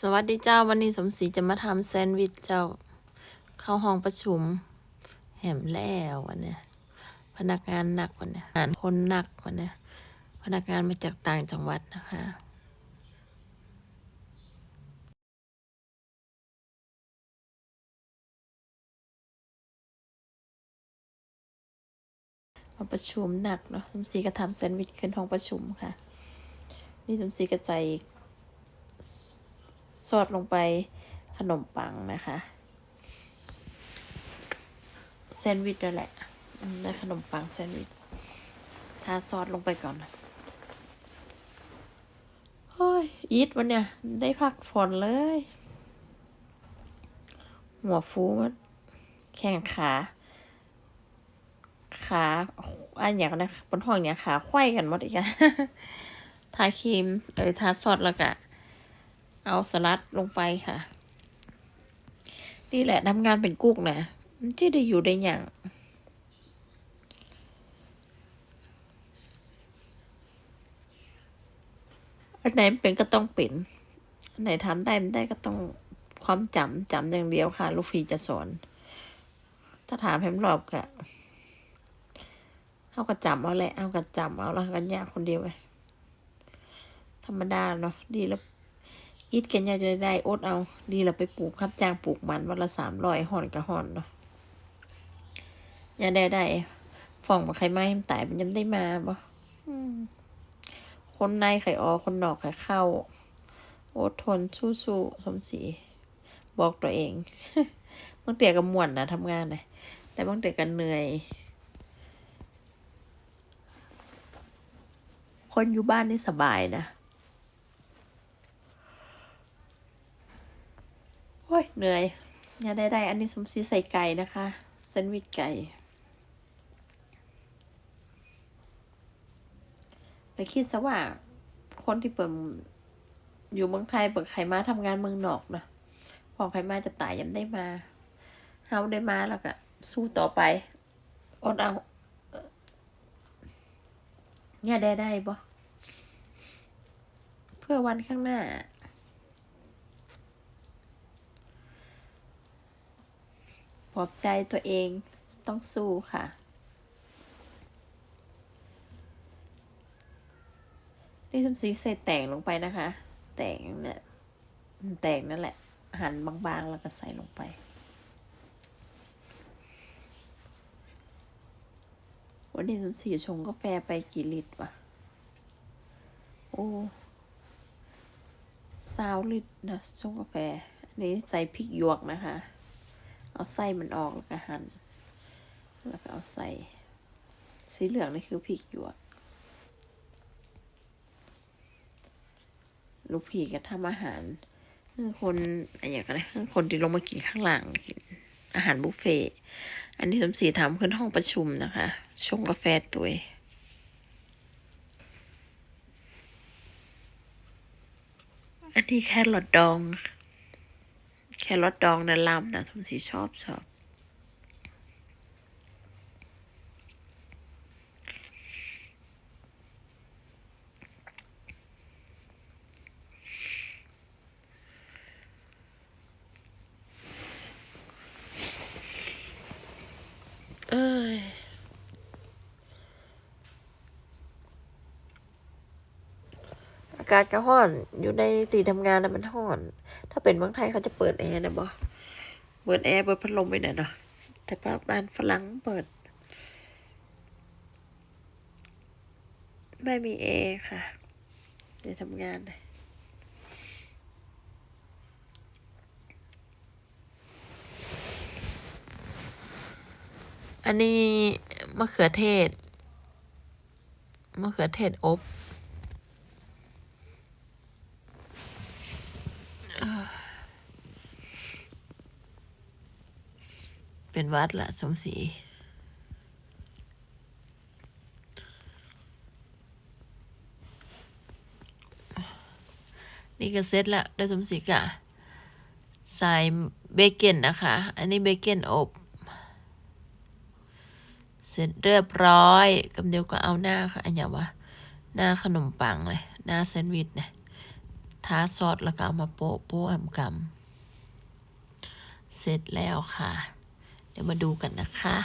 สวัสดีเจ้าวันนี้สมศรีจะมาทำแซนด์วิชเจ้า เข้าห้องประชุม แหมแล้ววันเนี้ยพนักงานหนักวันนี้งานคนหนักวันนี้พนักงานมาจากต่างจังหวัดนะคะมาประชุมหนักเนาะสมศรีก็ทำแซนด์วิชขึ้นห้องประชุมค่ะ นี่สมศรีก็ใส่ ซอสลงไปขนมปังนะคะแซนด์วิชนั่นแหละได้ขนมปังแซนด์วิชทาซอสลงไปก่อนโอ้ยอีทวันเนี่ย ได้พักผ่อนเลย หัวฟูมันแข้งขา ขาอันอย่างนะบนห้องเนี่ยขาไขว้กันหมดอีกอะทาครีม เออทาซอสแล้วก็ เอาสลัดลงไปค่ะ นี่แหละทำงานเป็นกุ๊กนะมันจะได้อยู่ได้อย่างอันไหนเป็นก็ต้องเป็นอันไหนทำได้ไม่ได้ก็ต้องความจำจำอย่างเดียวค่ะ ลูกฟีจะสอน ถ้าถามแฮมรอบก็เอากระจำเอาแหละเอากระจำเอาแล้วกันยากคนเดียวไงธรรมดาเนาะดีแล้ว อิดกันยาจะได้อดเอา ดีเราไปปลูกครับจ้างปลูกมันวันละสามร้อยห่อนกับห่อนเนาะยาได้ได้ฟองมาใครไม่ให้มันตายมันยังได้มาบ่คนในไข่ออคนนอกไข่เข้า อดทนสู้ๆสมศรีบอกตัวเองบางเตียกับม่วนนะทำงานนะแต่บางเตียกันเหนื่อย คนอยู่บ้านนี่สบายนะ อ้ยเหนื่อยอย่าได้ได้ อันนี้สมศรีใส่ไก่นะคะแซนด์วิชไก่ ไปคิดซะว่า คนที่เปิดอยู่เมืองไทยเปิดใครมาทำงานเมืองนอกนะพอใครมาจะตายยังได้มาเฮาได้มาแล้วก็สู้ต่อไปอดเอาเอ่ออย่าได้ได้บ่เพื่อวันข้างหน้า ปลอบใจตัวเองต้องสู้ค่ะ นี่สมศรีใส่แต่งลงไปนะคะ แต่งเนี่ยแต่งนั่นแหละ หั่นบางๆ แล้วก็ใส่ลงไป วันนี้สมศรีชงกาแฟไปกี่ลิตรวะ โอ้ซาวลิตรนะชงกาแฟ อันนี้ใส่พริกหยวกนะคะ เอาไส้มันออกแล้วก็หั่นแล้วก็เอาใส่สีเหลืองนี่คือพริกหยวกลูกพี่ก็ทำอาหารคือคนอะไรอย่างเงี้ยคือคนที่ลงมากินข้างหลังกินอาหารบุฟเฟ่อันนี้สมศรีทำขึ้นห้องประชุมนะคะชงกาแฟตัวอันนี้แค่รสดอง แครอทดองนะลำนะสมศรีชอบชอบ เอ้ยากาศก็ห้อน อยู่ในตีทำงานมันห้อน ถ้าเป็นเมืองไทยเขาจะเปิดแอร์นะบอเปิดแอร์เปิดพัดลมไปหน่อยเนาะแต่บ้านฝรั่งเปิด ไม่มีแอร์ค่ะในทำงานอันนี้มะเขือเทศ มะเขือเทศอบ เป็นวัดละสมศรีนี่ก็เสร็จละได้สมศรีกะใส่เบเกนนะคะ อันนี้เบเกนอบ เสร็จเรียบร้อยกำเดียวก็เอาหน้าค่ะอันยางวะหน้าขนมปังเลย หน้าแซนด์วิชเนี่ย ทาซอสแล้วก็เอามาโปะโปะแอมกำเสร็จแล้วค่ะ เดี๋ยวมาดูกันนะคะ